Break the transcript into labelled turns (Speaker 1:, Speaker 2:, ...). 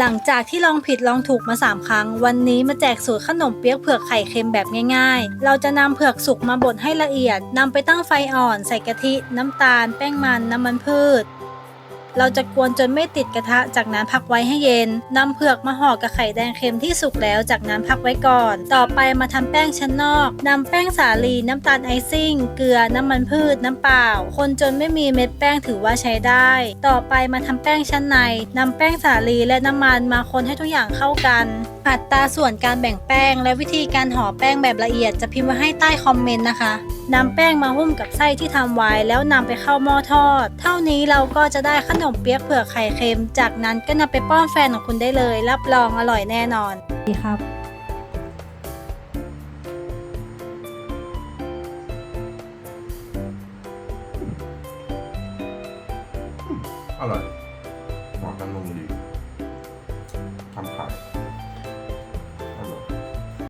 Speaker 1: หลังจากที่ลองผิดลองถูกมา 3 ครั้ง วันนี้มาแจกสูตรขนมเปี๊ยกเผือกไข่เค็มแบบง่ายๆ เราจะนำเผือกสุกมาบดให้ละเอียดนำไปตั้งไฟอ่อน ใส่กะทิ น้ำตาล แป้งมัน น้ำมันพืช เราจะกวนจนไม่ติดกระทะ จากนั้นพักไว้ให้เย็นนำเผือกมาห่อกับไข่แดงเค็มที่สุกแล้ว จากนั้นพักไว้ก่อน ต่อไปมาทำแป้งชั้นนอกนำแป้งสาลีน้ำตาลไอซิ่ง เกลือน้ำมันพืชน้ำเปล่า คนจนไม่มีเม็ดแป้งถือว่าใช้ได้ ต่อไปมาทำแป้งชั้นในนำแป้งสาลีและน้ำมันมาคนให้ทุกอย่างเข้ากันอัตราส่วนการแบ่งแป้งและวิธีการห่อแป้งแบบละเอียดจะพิมพ์ไว้ให้ใต้คอมเมนต์นะคะ นำแป้งมาหุ้มกับไส้ที่ทำไว้แล้วนำไปเข้าหม้อทอด เท่านี้เราก็จะได้ขนมเปี๊ยกเผือกไข่เค็ม จากนั้นก็นำไปป้อนแฟนของคุณได้เลย รับรองอร่อยแน่นอน
Speaker 2: ดีครับ
Speaker 3: อร่อยหอมกำลังดี